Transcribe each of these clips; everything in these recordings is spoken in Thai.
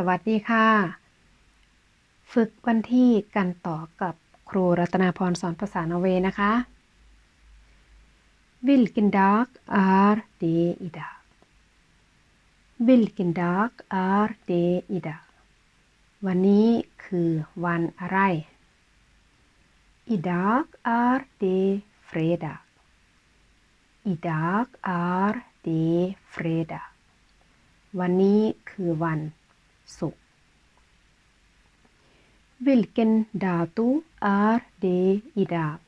สวัสดีค่ะ ฝึกวันที่กันต่อกับครูรัตนาพรสอนภาษานอร์เวย์นะคะ Vilken dag är det idag? Vilken dag är det idag? วันนี้คือวันอะไร Idag är det fredag. Idag är det fredag. วันนี้คือวัน ศุกร์ Vilken dato är det idag?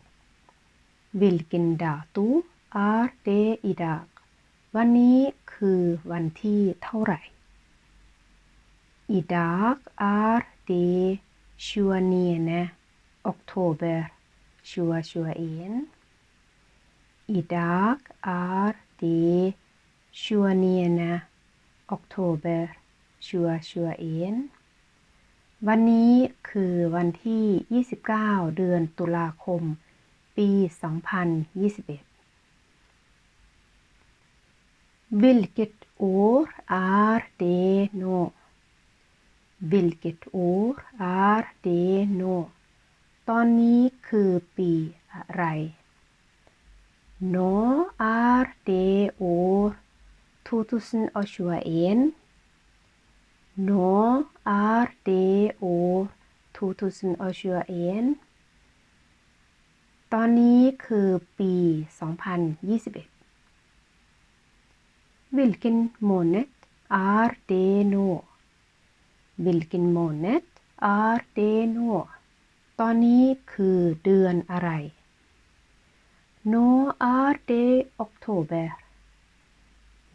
Vilken dato är det idag? วันนี้คือวันที่เท่าไหร่ Idag är det 29 oktober 2021 Idag är det 29 oktober 2021วันนี้คือวันที่ 29 เดือนตุลาคม ปี 2021 Vilket år är det nu? Vilket år är det nu? ตอนนี้คือปีอะไร Nå är det år 2021 Nå är det år 2021ตอนนี้คือปี 2021 Vilken månad är det nu? Vilken månad är det nu? ตอนนี้คือเดือนอะไร Nå är det oktober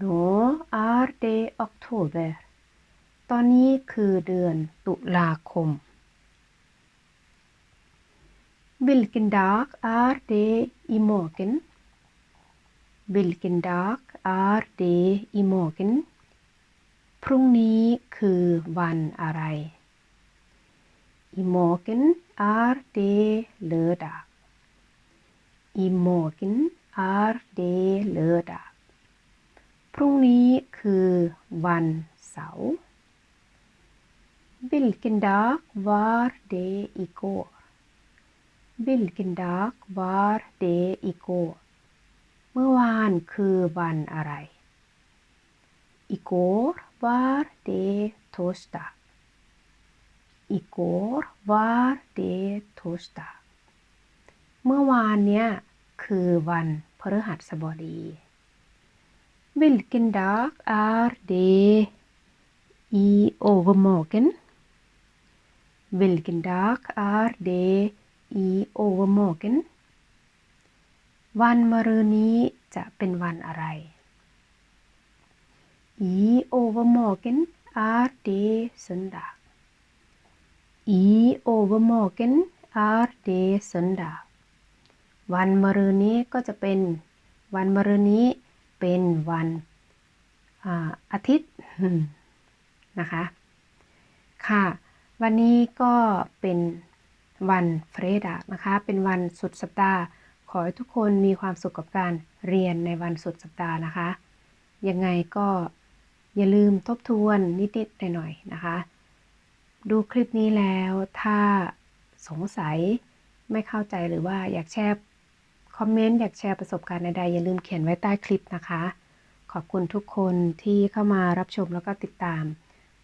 Nå är det oktober ตอนนี้คือเดือนตุลาคม Vilken dag är det imorgon? Vilken dag är det imorgon? พรุ่งนี้คือวันอะไร Imorgon är det lördag. Imorgon är det lördag. พรุ่งนี้คือวันเสาร์ Vilken dag var det igår? Vilken dag var det igår? เมื่อวานคือวันอะไร Igår var det torsdag. Igår var det torsdag. เมื่อวานเนี้ยคือวันพฤหัสบดี Vilken dag är det i övermorgon? Vilken dag är det i övermorgon? วันมะรืนนี้จะเป็นวันอะไร I övermorgon är det söndag. I övermorgon är det söndag. วันมะรืนนี้ก็จะเป็น วันมะรืนนี้เป็นวันอาอาทิตย์นะคะ ค่ะ วันนี้ก็เป็นวันเฟรดานะคะ เป็นวันสุดสัปดาห์ ขอให้ทุกคนมีความสุขกับการเรียนในวันสุดสัปดาห์นะคะ ยังไงก็อย่าลืมทบทวนนิดๆหน่อยๆนะคะ ดูคลิปนี้แล้วถ้าสงสัยไม่เข้าใจหรือว่าอยากแชร์คอมเมนต์อยากแชร์ประสบการณ์ใดๆอย่าลืมเขียนไว้ใต้คลิปนะคะ ขอบคุณทุกคนที่เข้ามารับชมแล้วก็ติดตาม